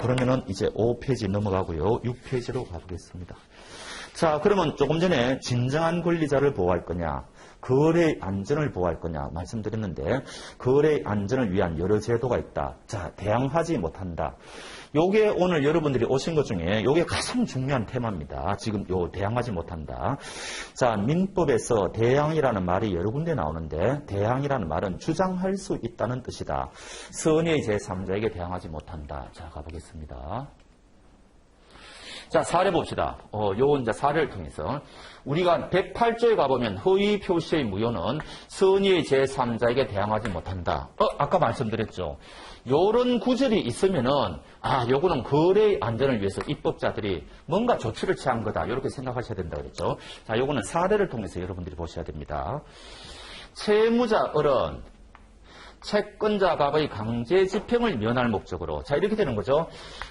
그러면은 이제 5페이지 넘어가고요. 6페이지로 가보겠습니다. 자, 그러면 조금 전에 진정한 권리자를 보호할 거냐, 거래의 안전을 보호할 거냐 말씀드렸는데, 거래의 안전을 위한 여러 제도가 있다. 자, 대항하지 못한다. 요게 오늘 여러분들이 오신 것 중에 요게 가장 중요한 테마입니다. 지금 요 대항하지 못한다. 자, 민법에서 대항이라는 말이 여러 군데 나오는데 대항이라는 말은 주장할 수 있다는 뜻이다. 선의 제3자에게 대항하지 못한다. 자, 가보겠습니다. 자, 사례 봅시다. 어, 요 이제 사례를 통해서 우리가 108조에 가보면 허위 표시의 무효는 선의의 제3자에게 대항하지 못한다. 어, 아까 말씀드렸죠. 요런 구절이 있으면은 아, 요거는 거래의 안전을 위해서 입법자들이 뭔가 조치를 취한 거다. 이렇게 생각하셔야 된다 그랬죠. 자, 요거는 사례를 통해서 여러분들이 보셔야 됩니다. 채무자 어른 채권자 갑의 강제 집행을 면할 목적으로 자 이렇게 되는 거죠.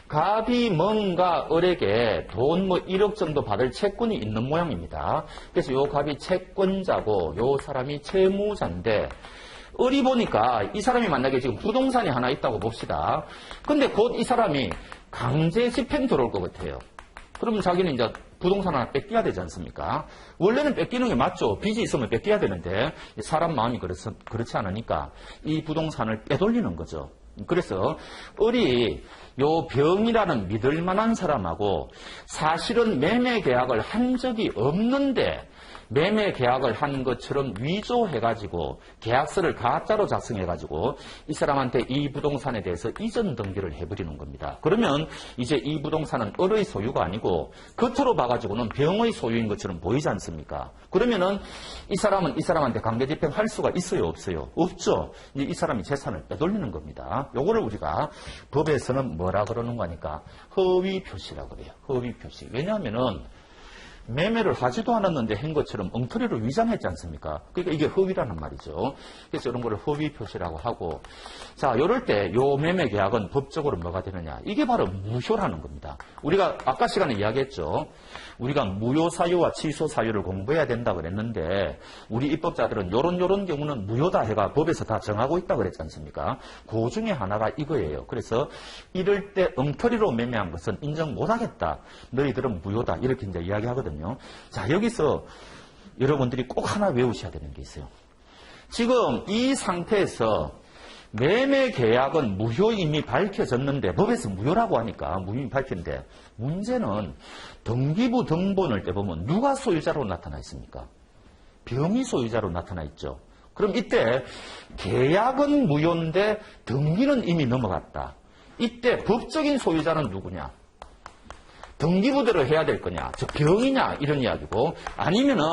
갑이 뭔가 을에게 돈 뭐 1억 정도 받을 채권이 있는 모양입니다. 그래서 요 갑이 채권자고 요 사람이 채무자인데 을이 보니까 이 사람이 만약에 지금 부동산이 하나 있다고 봅시다. 근데 곧 이 사람이 강제 집행 들어올 것 같아요. 그러면 자기는 이제 부동산 하나 뺏겨야 되지 않습니까? 원래는 뺏기는 게 맞죠. 빚이 있으면 뺏겨야 되는데 사람 마음이 그렇서, 그렇지 않으니까 이 부동산을 빼돌리는 거죠. 그래서 을이 요 병이라는 믿을 만한 사람하고 사실은 매매 계약을 한 적이 없는데 매매 계약을 한 것처럼 위조해가지고 계약서를 가짜로 작성해가지고 이 사람한테 이 부동산에 대해서 이전 등기를 해버리는 겁니다. 그러면 이제 이 부동산은 을의 소유가 아니고 겉으로 봐가지고는 병의 소유인 것처럼 보이지 않습니까? 그러면은 이 사람은 이 사람한테 강제 집행할 수가 있어요, 없어요? 없죠. 이 사람이 재산을 빼돌리는 겁니다. 요거를 우리가 법에서는 뭐라 그러는 거니까 허위 표시라고 그래요. 허위 표시. 왜냐하면은 매매를 하지도 않았는데 한 것처럼 엉터리로 위장했지 않습니까? 그러니까 이게 허위라는 말이죠. 그래서 이런 거를 허위 표시라고 하고 자, 이럴 때 요 매매 계약은 법적으로 뭐가 되느냐? 이게 바로 무효라는 겁니다. 우리가 아까 시간에 이야기했죠. 우리가 무효 사유와 취소 사유를 공부해야 된다 그랬는데 우리 입법자들은 요런 요런 경우는 무효다 해가 법에서 다 정하고 있다 그랬지 않습니까? 그 중에 하나가 이거예요. 그래서 이럴 때 엉터리로 매매한 것은 인정 못하겠다. 너희들은 무효다. 이렇게 이제 이야기하거든요. 자, 여기서 여러분들이 꼭 하나 외우셔야 되는 게 있어요. 지금 이 상태에서 매매 계약은 무효 이미 밝혀졌는데 법에서 무효라고 하니까 무효이 밝힌데 문제는 등기부 등본을 떼보면 누가 소유자로 나타나 있습니까? 병이 소유자로 나타나 있죠. 그럼 이때 계약은 무효인데 등기는 이미 넘어갔다. 이때 법적인 소유자는 누구냐? 등기부대로 해야 될 거냐? 저 병이냐? 이런 이야기고 아니면은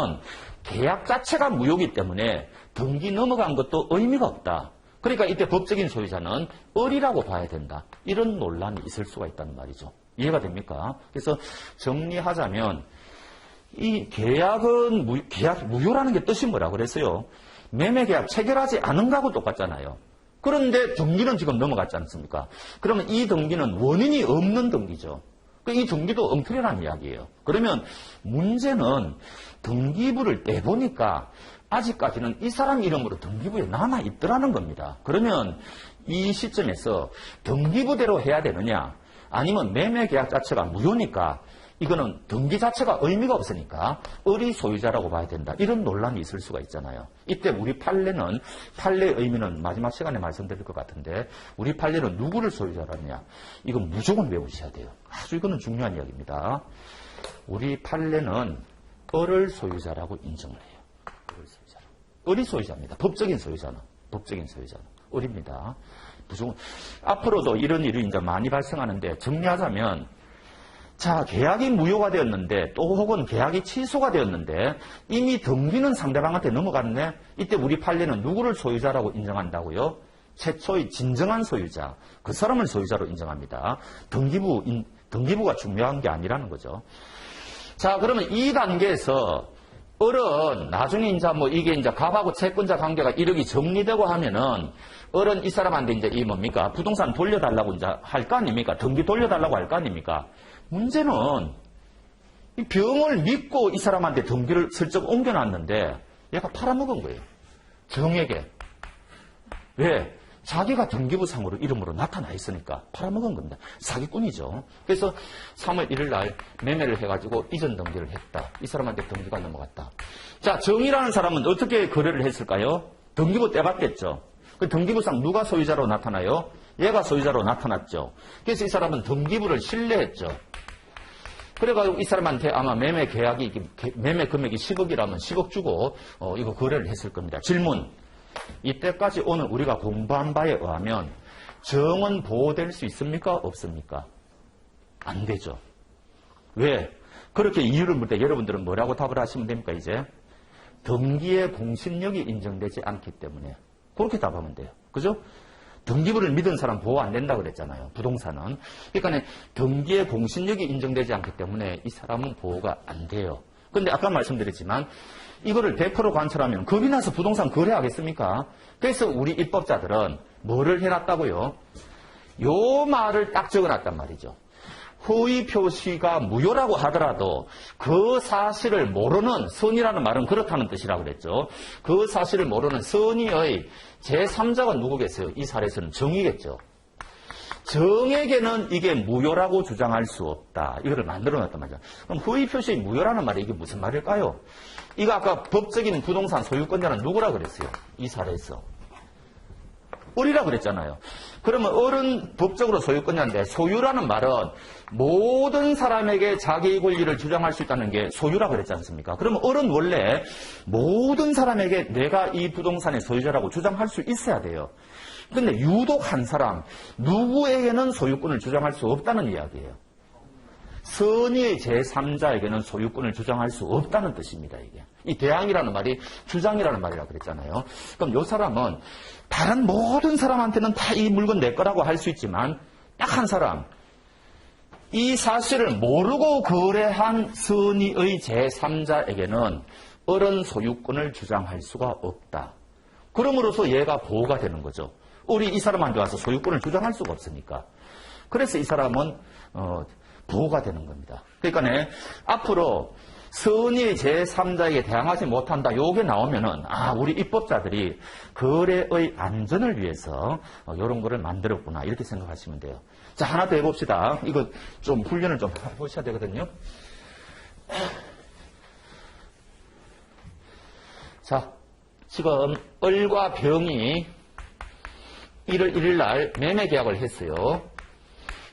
계약 자체가 무효기 때문에 등기 넘어간 것도 의미가 없다. 그러니까 이때 법적인 소유자는 을이라고 봐야 된다. 이런 논란이 있을 수가 있다는 말이죠. 이해가 됩니까? 그래서 정리하자면 이 계약은 무, 계약 무효라는 게 뜻이 뭐라 그랬어요? 매매 계약 체결하지 않은 거하고 똑같잖아요. 그런데 등기는 지금 넘어갔지 않습니까? 그러면 이 등기는 원인이 없는 등기죠. 그이 등기도 엉터리라는 이야기예요. 그러면 문제는 등기부를 내보니까 아직까지는 이 사람 이름으로 등기부에 남아 있더라는 겁니다. 그러면 이 시점에서 등기부대로 해야 되느냐? 아니면 매매 계약 자체가 무효니까 이거는 등기 자체가 의미가 없으니까 을이 소유자라고 봐야 된다. 이런 논란이 있을 수가 있잖아요. 이때 우리 판례는 판례 의미는 마지막 시간에 말씀드릴 것 같은데 우리 판례는 누구를 소유자로 하느냐. 이건 무조건 외우셔야 돼요. 아주 이거는 중요한 이야기입니다. 우리 판례는 을을 소유자라고 인정을 해요. 을이 소유자입니다. 법적인 소유자는 법적인 소유자는 을입니다. 무조건 앞으로도 이런 일이 이제 많이 발생하는데 정리하자면 자, 계약이 무효가 되었는데 또 혹은 계약이 취소가 되었는데 이미 등기는 상대방한테 넘어갔네. 이때 우리 판례는 누구를 소유자라고 인정한다고요? 최초의 진정한 소유자, 그 사람을 소유자로 인정합니다. 등기부, 등기부가 중요한 게 아니라는 거죠. 자, 그러면 이 단계에서 어른 나중에 이제 뭐 이게 이제 갑하고 채권자 관계가 이렇게 정리되고 하면은 어른 이 사람한테 이제 이 뭡니까? 부동산 돌려달라고 이제 할 거 아닙니까? 등기 돌려달라고 할 거 아닙니까? 문제는 이 병을 믿고 이 사람한테 등기를 슬쩍 옮겨놨는데 얘가 팔아먹은 거예요. 정에게 왜 자기가 등기부상으로 이름으로 나타나 있으니까 팔아먹은 겁니다. 사기꾼이죠. 그래서 3월 1일 날 매매를 해가지고 이전 등기를 했다. 이 사람한테 등기가 넘어갔다. 자, 정이라는 사람은 어떻게 거래를 했을까요? 등기부 떼봤겠죠. 그 등기부상 누가 소유자로 나타나요? 얘가 소유자로 나타났죠. 그래서 이 사람은 등기부를 신뢰했죠. 그래가지고 이 사람한테 아마 매매 계약이, 매매 금액이 10억이라면 10억 주고, 어, 이거 거래를 했을 겁니다. 질문. 이때까지 오늘 우리가 공부한 바에 의하면 정은 보호될 수 있습니까? 없습니까? 안 되죠. 왜? 그렇게 이유를 물 때 여러분들은 뭐라고 답을 하시면 됩니까, 이제? 등기의 공신력이 인정되지 않기 때문에. 그렇게 답하면 돼요. 그죠? 등기부를 믿은 사람 보호 안 된다고 그랬잖아요. 부동산은. 그러니까 등기의 공신력이 인정되지 않기 때문에 이 사람은 보호가 안 돼요. 근데 아까 말씀드렸지만 이거를 100% 관찰하면 겁이 나서 부동산 거래하겠습니까? 그래서 우리 입법자들은 뭐를 해놨다고요? 요 말을 딱 적어놨단 말이죠. 후의 표시가 무효라고 하더라도 그 사실을 모르는 선이라는 말은 그렇다는 뜻이라고 그랬죠. 그 사실을 모르는 선의의 제3자가 누구겠어요? 이 사례에서는 정이겠죠. 정에게는 이게 무효라고 주장할 수 없다. 이거를 만들어 놨단 말이죠. 그럼 후의 표시 무효라는 말이 이게 무슨 말일까요? 이거 아까 법적인 부동산 소유권자는 누구라 그랬어요? 이 사례에서. 어리라 그랬잖아요. 그러면 어른 법적으로 소유권자인데 소유라는 말은 모든 사람에게 자기 권리를 주장할 수 있다는 게 소유라 그랬지 않습니까? 그러면 어른 원래 모든 사람에게 내가 이 부동산의 소유자라고 주장할 수 있어야 돼요. 근데 유독 한 사람, 누구에게는 소유권을 주장할 수 없다는 이야기예요. 선의의 제3자에게는 소유권을 주장할 수 없다는 뜻입니다, 이게. 이 대항이라는 말이 주장이라는 말이라고 그랬잖아요. 그럼 이 사람은 다른 모든 사람한테는 다 이 물건 내 거라고 할 수 있지만 딱 한 사람, 이 사실을 모르고 거래한 선의의 제3자에게는 어른 소유권을 주장할 수가 없다. 그럼으로써 얘가 보호가 되는 거죠. 우리 이 사람한테 와서 소유권을 주장할 수가 없으니까. 그래서 이 사람은 어, 보호가 되는 겁니다. 그러니까 네, 앞으로 선의 제3자에게 대항하지 못한다. 요게 나오면은 아 우리 입법자들이 거래의 안전을 위해서 이런 어, 거를 만들었구나 이렇게 생각하시면 돼요. 자 하나 더 해봅시다. 이거 좀 훈련을 좀 해보셔야 되거든요. 자 지금 을과 병이 1월 1일 날 매매 계약을 했어요.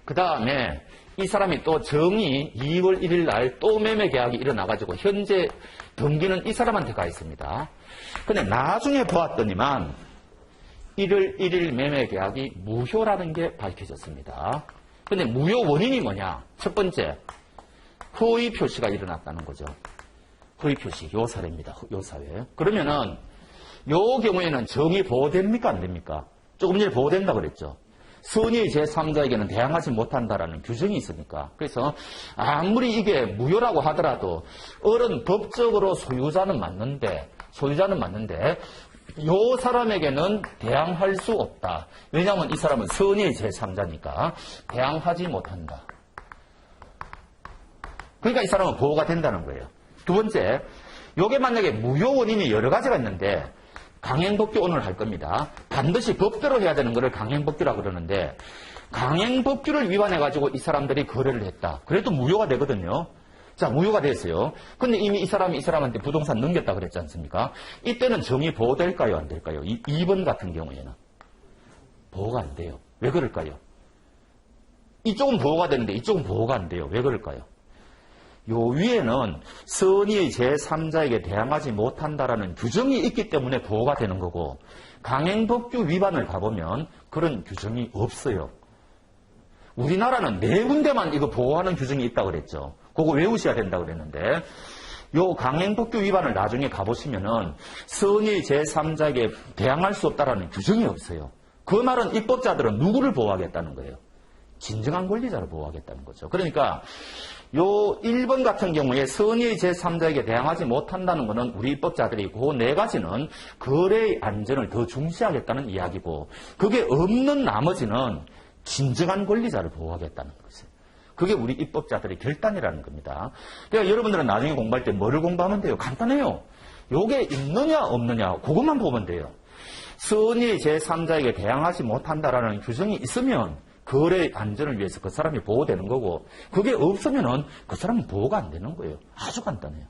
그 다음에 이 사람이 또 정이 2월 1일 날 또 매매 계약이 일어나가지고 현재 등기는 이 사람한테 가 있습니다. 근데 나중에 보았더니만 1월 1일 매매 계약이 무효라는 게 밝혀졌습니다. 근데 무효 원인이 뭐냐? 첫 번째, 후의 표시가 일어났다는 거죠. 후의 표시, 요 사례입니다. 요 사례. 그러면은 요 경우에는 정이 보호됩니까? 안 됩니까? 조금 전에 보호된다 그랬죠. 선의 제3자에게는 대항하지 못한다라는 규정이 있으니까. 그래서 아무리 이게 무효라고 하더라도 어른 법적으로 소유자는 맞는데 소유자는 맞는데 요 사람에게는 대항할 수 없다. 왜냐하면 이 사람은 선의 제3자니까 대항하지 못한다. 그러니까 이 사람은 보호가 된다는 거예요. 두 번째, 요게 만약에 무효 원인이 여러 가지가 있는데 강행법규 오늘 할 겁니다. 반드시 법대로 해야 되는 것을 강행법규라고 그러는데 강행법규를 위반해가지고 이 사람들이 거래를 했다. 그래도 무효가 되거든요. 자, 무효가 됐어요. 근데 이미 이 사람이 이 사람한테 부동산 넘겼다 그랬지 않습니까? 이때는 정의 보호될까요? 안 될까요? 이, 2번 같은 경우에는. 보호가 안 돼요. 왜 그럴까요? 이쪽은 보호가 되는데 이쪽은 보호가 안 돼요. 왜 그럴까요? 요 위에는 선의의 제3자에게 대항하지 못한다라는 규정이 있기 때문에 보호가 되는 거고 강행법규 위반을 가보면 그런 규정이 없어요. 우리나라는 네 군데만 이거 보호하는 규정이 있다고 그랬죠. 그거 외우셔야 된다고 그랬는데 요 강행법규 위반을 나중에 가보시면은 선의 제3자에게 대항할 수 없다라는 규정이 없어요. 그 말은 입법자들은 누구를 보호하겠다는 거예요. 진정한 권리자를 보호하겠다는 거죠. 그러니까 요 1번 같은 경우에 선의 제3자에게 대항하지 못한다는 것은 우리 입법자들이 그네 가지는 거래의 안전을 더 중시하겠다는 이야기고 그게 없는 나머지는 진정한 권리자를 보호하겠다는 것이에요. 그게 우리 입법자들의 결단이라는 겁니다. 그러니까 여러분들은 나중에 공부할 때 뭐를 공부하면 돼요? 간단해요. 요게 있느냐 없느냐 그것만 보면 돼요. 선의 제3자에게 대항하지 못한다라는 규정이 있으면 거래 안전을 위해서 그 사람이 보호되는 거고 그게 없으면은 그 사람은 보호가 안 되는 거예요. 아주 간단해요.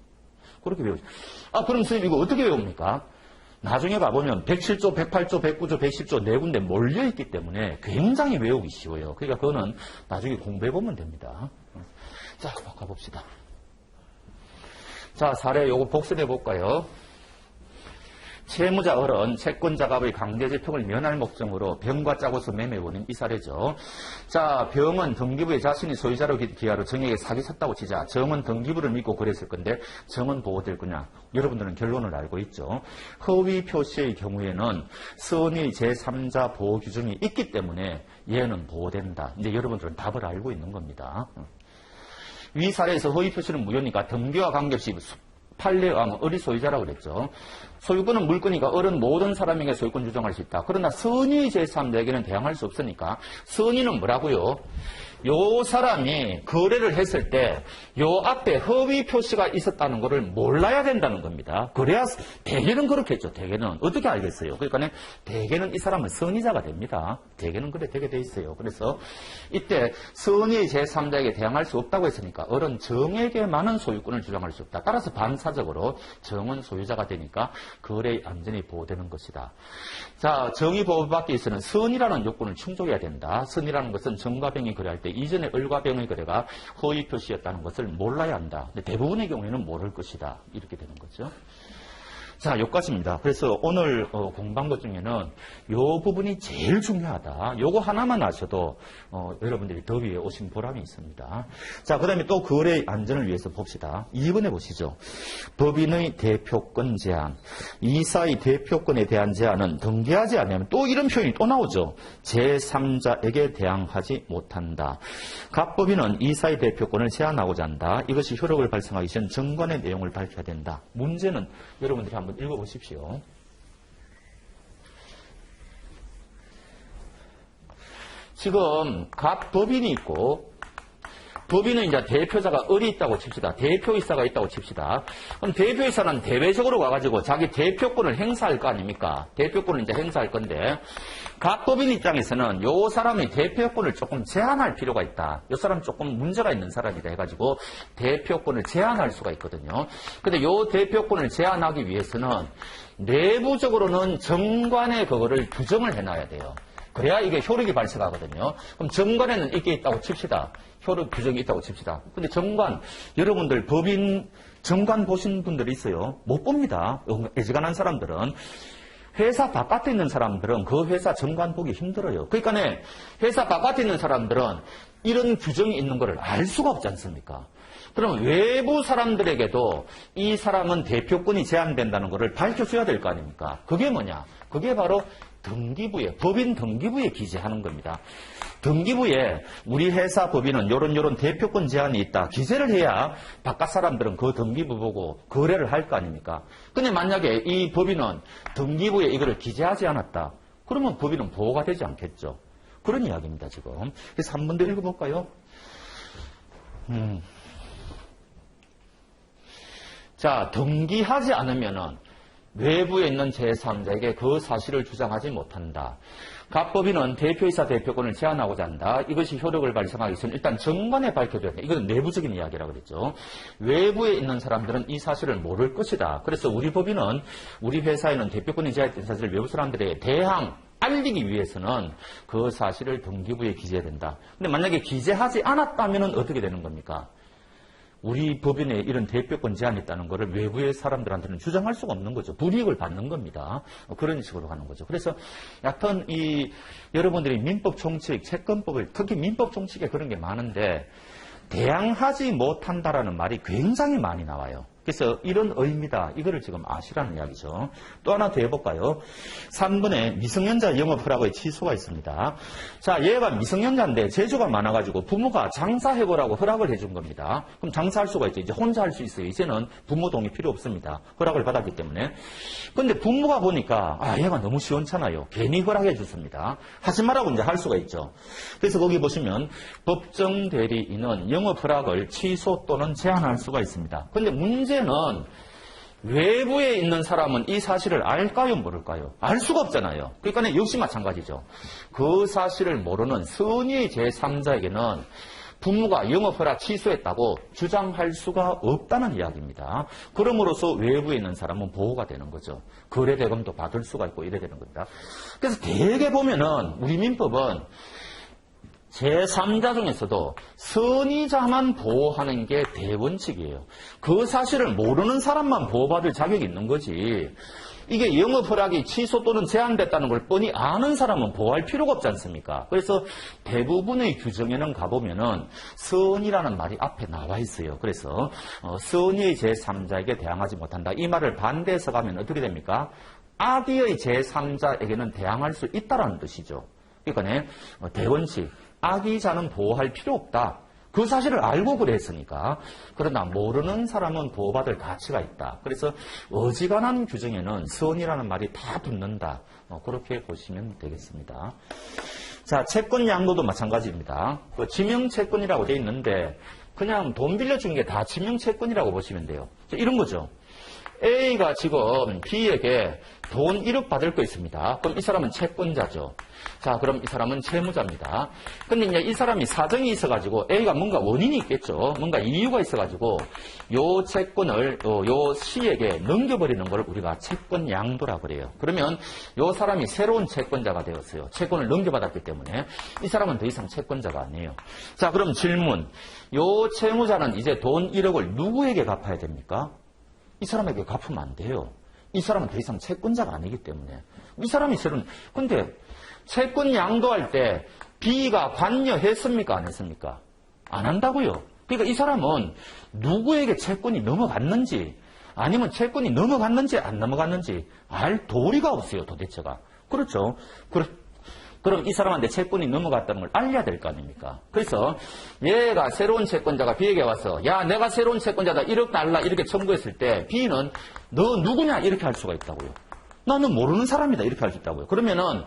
그렇게 배우죠. 아, 그럼 선생님 이거 어떻게 외웁니까? 나중에 가보면 107조, 108조, 109조, 110조 네 군데 몰려있기 때문에 굉장히 외우기 쉬워요. 그러니까 그거는 나중에 공부해보면 됩니다. 자, 가봅시다. 자, 사례 요거 복습해 볼까요? 채무자 어른 채권 자갑의 강제 집행을 면할 목적으로 병과 짜고서 매매해보는 이 사례죠. 자, 병은 등기부에 자신이 소유자로 기- 기하로 정에게 사기쳤다고 치자 정은 등기부를 믿고 그랬을 건데 정은 보호될 거냐? 여러분들은 결론을 알고 있죠. 허위 표시의 경우에는 선의 제3자 보호 규정이 있기 때문에 얘는 보호된다. 이제 여러분들은 답을 알고 있는 겁니다. 위 사례에서 허위 표시는 무효니까 등기와 관계없이 판례하면 어리 소유자라고 그랬죠. 소유권은 물건이니까 어른 모든 사람에게 소유권 주장할 수 있다. 그러나 선의 제3자에게는 대항할 수 없으니까 선의는 뭐라고요? 요 사람이 거래를 했을 때 요 앞에 허위 표시가 있었다는 것을 몰라야 된다는 겁니다. 그래야 대개는 그렇겠죠. 대개는 어떻게 알겠어요? 그러니까 대개는 이 사람은 선의자가 됩니다. 대개는 그래 되게 돼 있어요. 그래서 이때 선의 제3자에게 대항할 수 없다고 했으니까 어른 정에게만은 소유권을 주장할 수 없다. 따라서 반사적으로 정은 소유자가 되니까 거래의 안전이 보호되는 것이다. 자, 정의 보호받기 위해서는 선이라는 요건을 충족해야 된다. 선이라는 것은 정과 병이 거래할 때 이전에 을과 병의 거래가 허위 표시였다는 것을 몰라야 한다. 근데 대부분의 경우에는 모를 것이다. 이렇게 되는 거죠. 자, 여기까지입니다. 그래서 오늘 어, 공부한 것 중에는 요 부분이 제일 중요하다. 요거 하나만 아셔도 어, 여러분들이 더 위에 오신 보람이 있습니다. 자, 그 다음에 또 거래 안전을 위해서 봅시다. 2번에 보시죠. 법인의 대표권 제한. 이사의 대표권에 대한 제한은 등기하지 않으면 또 이런 표현이 또 나오죠. 제3자에게 대항하지 못한다. 갑법인은 이사의 대표권을 제한하고자 한다. 이것이 효력을 발생하기 전 정관의 내용을 밝혀야 된다. 문제는 여러분들이 한번 읽어보십시오. 지금 각 법인이 있고 법인은 이제 대표자가 을이 있다고 칩시다. 대표이사가 있다고 칩시다. 그럼 대표이사는 대외적으로 와가지고 자기 대표권을 행사할 거 아닙니까? 대표권을 이제 행사할 건데, 각 법인 입장에서는 요 사람의 대표권을 조금 제한할 필요가 있다. 요 사람 조금 문제가 있는 사람이다 해가지고 대표권을 제한할 수가 있거든요. 근데 요 대표권을 제한하기 위해서는 내부적으로는 정관에 그거를 규정을 해놔야 돼요. 그래야 이게 효력이 발생하거든요. 그럼 정관에는 이게 있다고 칩시다. 효력 규정이 있다고 칩시다. 근데 정관, 여러분들 법인 정관 보신 분들이 있어요. 못 봅니다. 애지간한 사람들은. 회사 바깥에 있는 사람들은 그 회사 정관 보기 힘들어요. 그러니까 회사 바깥에 있는 사람들은 이런 규정이 있는 것을 알 수가 없지 않습니까? 그럼 외부 사람들에게도 이 사람은 대표권이 제한된다는 것을 밝혀줘야 될 거 아닙니까? 그게 뭐냐? 그게 바로 등기부에, 법인 등기부에 기재하는 겁니다. 등기부에 우리 회사 법인은 요런 요런 대표권 제한이 있다. 기재를 해야 바깥 사람들은 그 등기부 보고 거래를 할 거 아닙니까? 근데 만약에 이 법인은 등기부에 이거를 기재하지 않았다. 그러면 법인은 보호가 되지 않겠죠. 그런 이야기입니다, 지금. 그래서 한 번 더 읽어볼까요? 음. 자, 등기하지 않으면은 외부에 있는 제3자에게 그 사실을 주장하지 못한다. 갑법인은 대표이사 대표권을 제한하고자 한다. 이것이 효력을 발생하기 위해서는 일단 정관에 밝혀줘야 돼. 이건 내부적인 이야기라고 그랬죠. 외부에 있는 사람들은 이 사실을 모를 것이다. 그래서 우리 법인은 우리 회사에는 대표권이 제한된 사실을 외부 사람들에게 대항 알리기 위해서는 그 사실을 등기부에 기재해야 된다. 근데 만약에 기재하지 않았다면 어떻게 되는 겁니까? 우리 법인에 이런 대표권 제한이 있다는 것을 외부의 사람들한테는 주장할 수가 없는 거죠. 불이익을 받는 겁니다. 그런 식으로 하는 거죠. 그래서 여하튼 이 여러분들이 민법 총칙, 채권법을 특히 민법 총칙에 그런 게 많은데 대항하지 못한다라는 말이 굉장히 많이 나와요. 그래서 이런 의미다. 이거를 지금 아시라는 이야기죠. 또 하나 더 해볼까요? 3번에 미성년자 영업 허락의 취소가 있습니다. 자, 얘가 미성년자인데 재주가 많아가지고 부모가 장사해보라고 허락을 해준 겁니다. 그럼 장사할 수가 있죠. 이제 혼자 할 수 있어요. 이제는 부모 동의 필요 없습니다. 허락을 받았기 때문에. 근데 부모가 보니까, 아, 얘가 너무 시원찮아요. 괜히 허락해 줬습니다. 하지 말라고 이제 할 수가 있죠. 그래서 거기 보시면 법정 대리인은 영업 허락을 취소 또는 제한할 수가 있습니다. 근데 문제는 외부에 있는 사람은 이 사실을 알까요, 모를까요? 알 수가 없잖아요. 그러니까 역시 마찬가지죠. 그 사실을 모르는 선의의 제3자에게는 부모가 영업 허락 취소했다고 주장할 수가 없다는 이야기입니다. 그럼으로써 외부에 있는 사람은 보호가 되는 거죠. 거래 대금도 받을 수가 있고 이래 되는 겁니다. 그래서 대개 보면은 우리 민법은 제3자 중에서도 선의자만 보호하는 게 대원칙이에요. 그 사실을 모르는 사람만 보호받을 자격이 있는 거지. 이게 영업 허락이 취소 또는 제한됐다는 걸 뻔히 아는 사람은 보호할 필요가 없지 않습니까? 그래서 대부분의 규정에는 가보면은 선이라는 말이 앞에 나와 있어요. 그래서 어, 선의의 제3자에게 대항하지 못한다. 이 말을 반대해서 가면 어떻게 됩니까? 악의의 제3자에게는 대항할 수 있다라는 뜻이죠. 그러니까 어, 대원칙 악의자는 보호할 필요 없다. 그 사실을 알고 그랬으니까. 그러나 모르는 사람은 보호받을 가치가 있다. 그래서 어지간한 규정에는 선이라는 말이 다 붙는다. 어, 그렇게 보시면 되겠습니다. 자, 채권 양도도 마찬가지입니다. 그 지명 채권이라고 돼 있는데 그냥 돈 빌려준 게 다 지명 채권이라고 보시면 돼요. 이런 거죠. A가 지금 B에게 돈 1억 받을 거 있습니다. 그럼 이 사람은 채권자죠. 자, 그럼 이 사람은 채무자입니다. 근데 이제 이 사람이 사정이 있어가지고 A가 뭔가 원인이 있겠죠. 뭔가 이유가 있어가지고 요 채권을 요 C에게 넘겨버리는 걸 우리가 채권 양도라고 그래요. 그러면 요 사람이 새로운 채권자가 되었어요. 채권을 넘겨받았기 때문에 이 사람은 더 이상 채권자가 아니에요. 자, 그럼 질문. 요 채무자는 이제 돈 1억을 누구에게 갚아야 됩니까? 이 사람에게 갚으면 안 돼요. 이 사람은 더 이상 채권자가 아니기 때문에. 이 사람이 새로운, 근데 채권 양도할 때 B가 관여했습니까? 안 했습니까? 안 한다고요. 그러니까 이 사람은 누구에게 채권이 넘어갔는지 아니면 채권이 넘어갔는지 안 넘어갔는지 알 도리가 없어요. 도대체가. 그렇죠. 그렇, 그럼 이 사람한테 채권이 넘어갔다는 걸 알려야 될 거 아닙니까? 그래서 얘가 새로운 채권자가 B에게 와서 야 내가 새로운 채권자다 1억 달라 이렇게 청구했을 때 B는 너 누구냐 이렇게 할 수가 있다고요. 나는 모르는 사람이다 이렇게 할 수 있다고요. 그러면은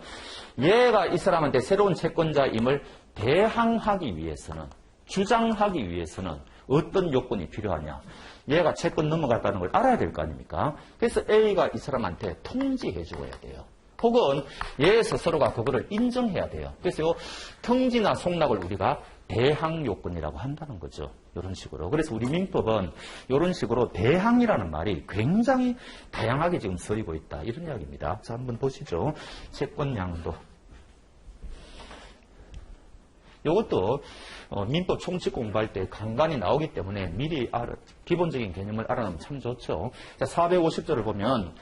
얘가 이 사람한테 새로운 채권자임을 대항하기 위해서는 주장하기 위해서는 어떤 요건이 필요하냐? 얘가 채권 넘어갔다는 걸 알아야 될 거 아닙니까? 그래서 A가 이 사람한테 통지해 줘야 돼요. 혹은 얘 스스로가 그거를 인정해야 돼요. 그래서 요 통지나 송락을 우리가 대항 요건이라고 한다는 거죠. 이런 식으로. 그래서 우리 민법은 이런 식으로 대항이라는 말이 굉장히 다양하게 지금 쓰이고 있다. 이런 이야기입니다. 자, 한번 보시죠. 채권 양도. 이것도 어, 민법 총칙 공부할 때 간간히 나오기 때문에 미리 알아, 기본적인 개념을 알아놓으면 참 좋죠. 자, 450조를 보면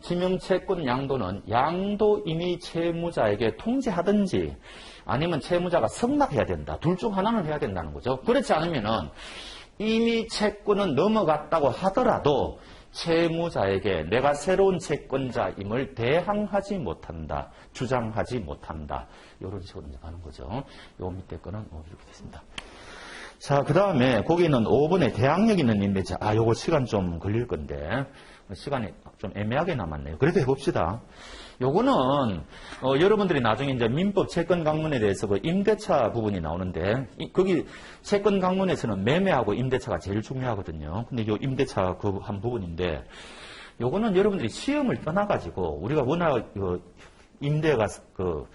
지명채권 양도는 양도 이미 채무자에게 통지하든지 아니면 채무자가 승낙해야 된다. 둘 중 하나는 해야 된다는 거죠. 그렇지 않으면은 이미 채권은 넘어갔다고 하더라도 채무자에게 내가 새로운 채권자임을 대항하지 못한다. 주장하지 못한다. 이런 식으로 가는 거죠. 요 밑에 거는 뭐 이렇게 됐습니다. 자, 그 다음에 거기 있는 5번에 대항력 있는 임대차. 아, 요거 시간 좀 걸릴 건데. 시간이 좀 애매하게 남았네요. 그래도 해봅시다. 요거는 어, 여러분들이 나중에 이제 민법 채권 강문에 대해서 그 임대차 부분이 나오는데 이, 거기 채권 강문에서는 매매하고 임대차가 제일 중요하거든요. 근데 요 임대차 그 한 부분인데 요거는 여러분들이 시험을 떠나가지고 우리가 워낙 그 임대가 그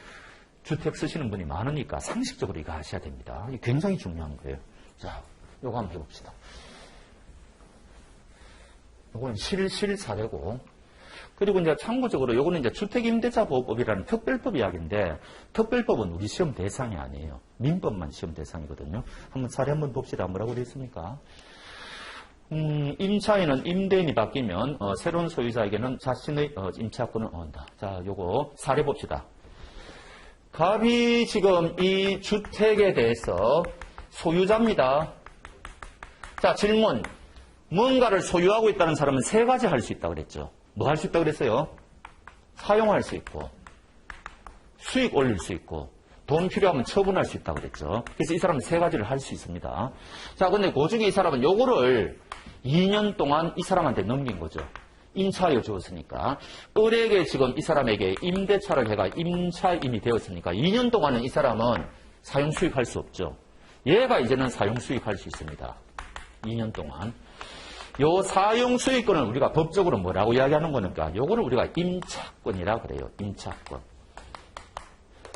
주택 쓰시는 분이 많으니까 상식적으로 이거 하셔야 됩니다. 굉장히 중요한 거예요. 자, 요거 한번 해봅시다. 요거는 실, 실사례고. 그리고 이제 참고적으로 요거는 이제 주택임대차보호법이라는 특별법 이야기인데 특별법은 우리 시험 대상이 아니에요. 민법만 시험 대상이거든요. 한번 사례 한번 봅시다. 뭐라고 되어 있습니까? 음, 임차인은 임대인이 바뀌면 어, 새로운 소유자에게는 자신의 어, 임차권을 얻는다. 자, 요거 사례 봅시다. 갑이 지금 이 주택에 대해서 소유자입니다. 자, 질문. 뭔가를 소유하고 있다는 사람은 세 가지 할 수 있다 그랬죠. 뭐 할 수 있다 그랬어요? 사용할 수 있고, 수익 올릴 수 있고, 돈 필요하면 처분할 수 있다 그랬죠. 그래서 이 사람은 세 가지를 할 수 있습니다. 자, 근데 그 중에 이 사람은 요거를 2년 동안 이 사람한테 넘긴 거죠. 임차여 주었으니까. 을에게 지금 이 사람에게 임대차를 해가 임차임이 되었으니까 2년 동안은 이 사람은 사용 수익할 수 없죠. 얘가 이제는 사용 수익할 수 있습니다. 2년 동안. 요 사용 수익권을 우리가 법적으로 뭐라고 이야기하는 거니까 요거를 우리가 임차권이라 그래요. 임차권.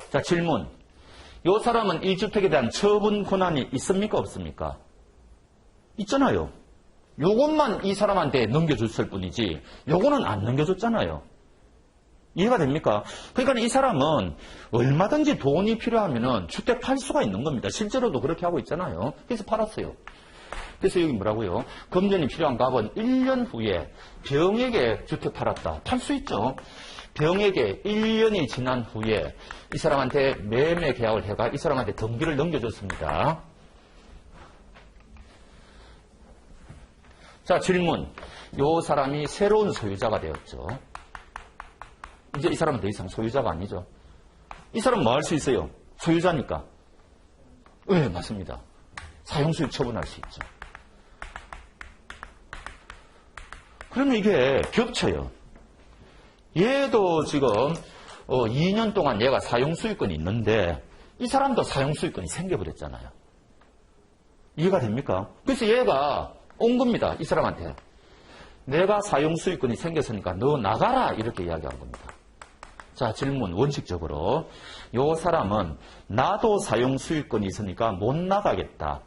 자, 질문. 요 사람은 이 주택에 대한 처분 권한이 있습니까? 없습니까? 있잖아요. 요것만 이 사람한테 넘겨줬을 뿐이지 요거는 안 넘겨줬잖아요. 이해가 됩니까? 그러니까 이 사람은 얼마든지 돈이 필요하면은 주택 팔 수가 있는 겁니다. 실제로도 그렇게 하고 있잖아요. 그래서 팔았어요. 그래서 여기 뭐라고요? 금전이 필요한 값은 1년 후에 병에게 주택 팔았다. 팔 수 있죠. 병에게 1년이 지난 후에 이 사람한테 매매 계약을 해가 이 사람한테 등기를 넘겨줬습니다. 자, 질문. 요 사람이 새로운 소유자가 되었죠. 이제 이 사람은 더 이상 소유자가 아니죠. 이 사람 뭐할 수 있어요? 소유자니까. 네, 맞습니다. 사용수익 처분할 수 있죠. 그러면 이게 겹쳐요. 얘도 지금 어, 2년 동안 얘가 사용수익권이 있는데 이 사람도 사용수익권이 생겨버렸잖아요. 이해가 됩니까? 그래서 얘가 온 겁니다. 이 사람한테. 내가 사용수익권이 생겼으니까 너 나가라 이렇게 이야기한 겁니다. 자 질문 원칙적으로 요 사람은 나도 사용 수익권이 있으니까 못 나가겠다.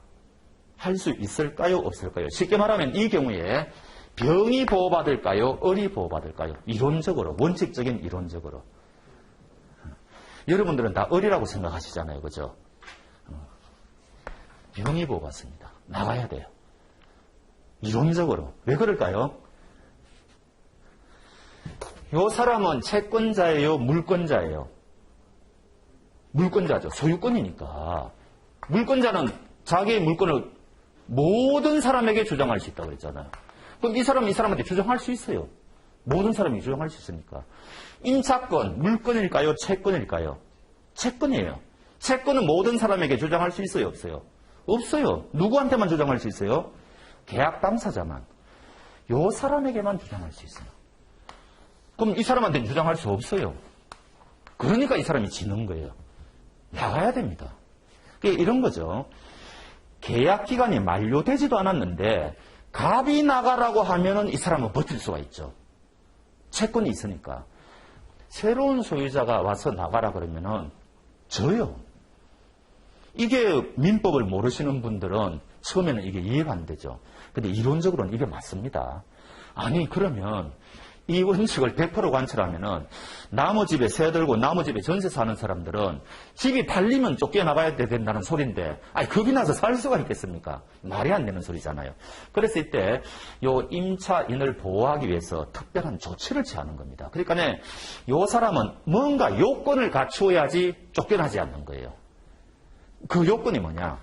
할 수 있을까요? 없을까요? 쉽게 말하면 이 경우에 병이 보호받을까요? 을이 보호받을까요? 이론적으로, 원칙적인 이론적으로. 여러분들은 다 을이라고 생각하시잖아요. 그죠? 병이 보호받습니다. 나가야 돼요. 이론적으로. 왜 그럴까요? 요 사람은 채권자예요? 물권자예요? 물권자죠. 소유권이니까. 물권자는 자기의 물권을 모든 사람에게 주장할 수 있다고 그랬잖아요. 그럼 이 사람은 이 사람한테 주장할 수 있어요. 모든 사람이 주장할 수 있으니까. 임차권, 물권일까요? 채권일까요? 채권이에요. 채권은 모든 사람에게 주장할 수 있어요? 없어요? 없어요. 누구한테만 주장할 수 있어요? 계약 당사자만. 요 사람에게만 주장할 수 있어요. 그럼 이 사람한테는 주장할 수 없어요. 그러니까 이 사람이 지는 거예요. 나가야 됩니다. 이런 거죠. 계약 기간이 만료되지도 않았는데 갑이 나가라고 하면은 이 사람은 버틸 수가 있죠. 채권이 있으니까. 새로운 소유자가 와서 나가라 그러면은 져요. 이게 민법을 모르시는 분들은 처음에는 이게 이해가 안 되죠. 근데 이론적으로는 이게 맞습니다. 아니, 그러면 이 원칙을 100% 관철하면은 나무 집에 새 들고 나무 집에 전세 사는 사람들은 집이 팔리면 쫓겨나가야 된다는 소리인데 아니 겁이 나서 살 수가 있겠습니까? 말이 안 되는 소리잖아요. 그래서 이때 요 임차인을 보호하기 위해서 특별한 조치를 취하는 겁니다. 그러니까 요 사람은 뭔가 요건을 갖추어야지 쫓겨나지 않는 거예요. 그 요건이 뭐냐?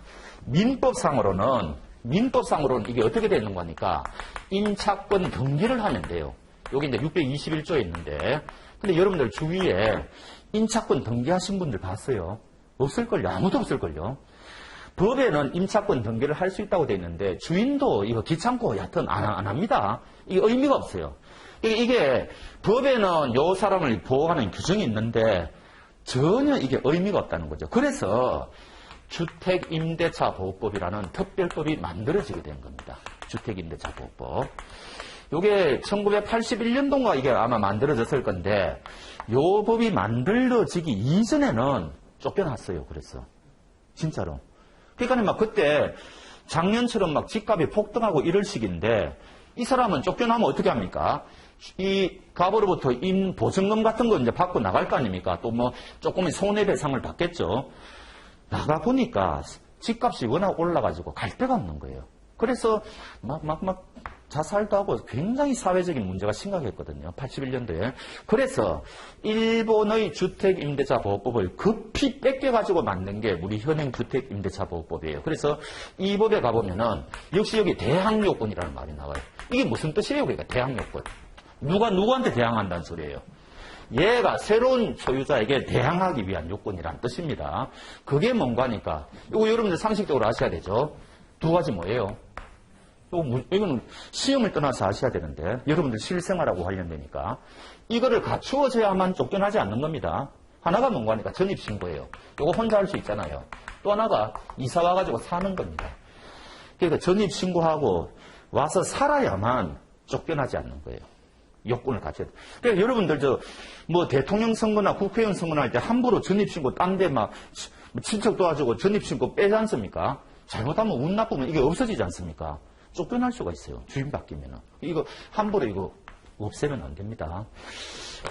민법상으로는 민법상으로는 이게 어떻게 되는 거니까 임차권 등기를 하면 돼요. 여기 이제 621조에 있는데, 근데 여러분들 주위에 임차권 등기하신 분들 봤어요? 없을걸요? 아무도 없을걸요? 법에는 임차권 등기를 할 수 있다고 돼 있는데, 주인도 이거 귀찮고 여하튼 안, 안 합니다. 이게 의미가 없어요. 이게, 법에는 요 사람을 보호하는 규정이 있는데, 전혀 이게 의미가 없다는 거죠. 그래서 주택임대차 보호법이라는 특별법이 만들어지게 된 겁니다. 주택임대차 보호법. 요게 1981년도인가 이게 아마 만들어졌을 건데 요 법이 만들어지기 이전에는 쫓겨났어요. 그래서 진짜로. 그러니까 막 그때 작년처럼 막 집값이 폭등하고 이럴 시기인데 이 사람은 쫓겨나면 어떻게 합니까? 이 갑으로부터 인 보증금 같은 거 이제 받고 나갈 거 아닙니까? 또 뭐 조금의 손해배상을 받겠죠. 나가 보니까 집값이 워낙 올라가지고 갈 데가 없는 거예요. 그래서 막, 막, 막 자살도 하고 굉장히 사회적인 문제가 심각했거든요. 81년도에. 그래서 일본의 주택임대차 보호법을 급히 뺏겨가지고 만든 게 우리 현행 주택임대차 보호법이에요. 그래서 이 법에 가보면은 역시 여기 대항요건이라는 말이 나와요. 이게 무슨 뜻이에요? 그러니까 대항요건. 누가 누구한테 대항한다는 소리예요. 얘가 새로운 소유자에게 대항하기 위한 요건이라는 뜻입니다. 그게 뭔가니까 이거 여러분들 상식적으로 아셔야 되죠. 두 가지 뭐예요? 이거는 시험을 떠나서 아셔야 되는데 여러분들 실생활하고 관련되니까 이거를 갖추어져야만 쫓겨나지 않는 겁니다. 하나가 뭔가 하니까 전입신고예요. 이거 혼자 할 수 있잖아요. 또 하나가 이사 와가지고 사는 겁니다. 그러니까 전입신고하고 와서 살아야만 쫓겨나지 않는 거예요. 요건을 갖춰야 돼. 그러니까 여러분들 저 뭐 대통령 선거나 국회의원 선거나 할 때 함부로 전입신고 딴 데 막 친척 도와주고 전입신고 빼지 않습니까? 잘못하면 운 나쁘면 이게 없어지지 않습니까? 쫓겨날 수가 있어요. 주인 바뀌면은. 이거 함부로 이거 없애면 안 됩니다.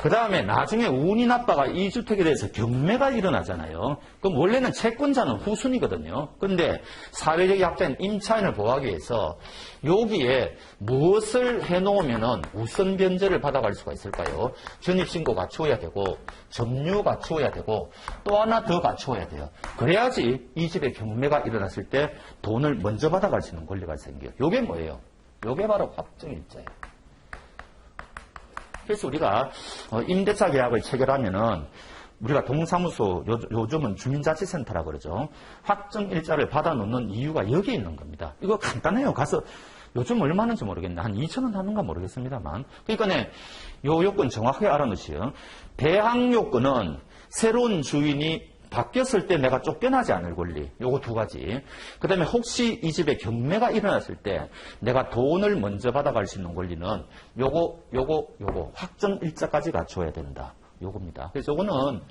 그 다음에 나중에 운이 나빠가 이 주택에 대해서 경매가 일어나잖아요. 그럼 원래는 채권자는 후순이거든요. 근데 사회적 약자인 임차인을 보호하기 위해서 여기에 무엇을 해놓으면 우선 변제를 받아갈 수가 있을까요? 전입신고 갖추어야 되고 점유 갖추어야 되고 또 하나 더 갖추어야 돼요. 그래야지 이 집에 경매가 일어났을 때 돈을 먼저 받아갈 수 있는 권리가 생겨요. 요게 뭐예요? 요게 바로 확정일자예요. 그래서 우리가 어, 임대차 계약을 체결하면은 우리가 동사무소 요, 즘은 주민자치센터라 그러죠. 확정 일자를 받아 놓는 이유가 여기에 있는 겁니다. 이거 간단해요. 가서 요즘 얼마는지 모르겠네. 한 2천 원 하는가 모르겠습니다만. 그러니까 네, 요 요건 정확하게 알아놓으시요. 배항 요건은 새로운 주인이 바뀌었을 때 내가 쫓겨나지 않을 권리. 요거 두 가지. 그 다음에 혹시 이 집에 경매가 일어났을 때 내가 돈을 먼저 받아갈 수 있는 권리는 요거, 요거, 요거 확정 일자까지 갖춰야 된다. 요겁니다. 그래서 요거는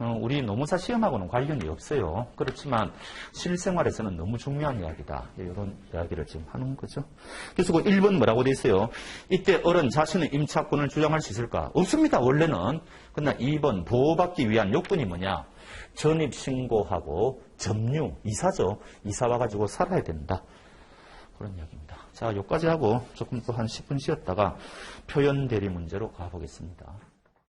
어, 우리 노무사 시험하고는 관련이 없어요. 그렇지만 실생활에서는 너무 중요한 이야기다. 이런 이야기를 지금 하는 거죠. 그래서 그 1번 뭐라고 돼 있어요? 이때 어른 자신의 임차권을 주장할 수 있을까? 없습니다. 원래는. 그러나 2번 보호받기 위한 요건이 뭐냐? 전입 신고하고 점유, 이사죠. 이사 와가지고 살아야 된다. 그런 이야기입니다. 자, 여기까지 하고 조금 또 한 10분 쉬었다가 표현 대리 문제로 가보겠습니다.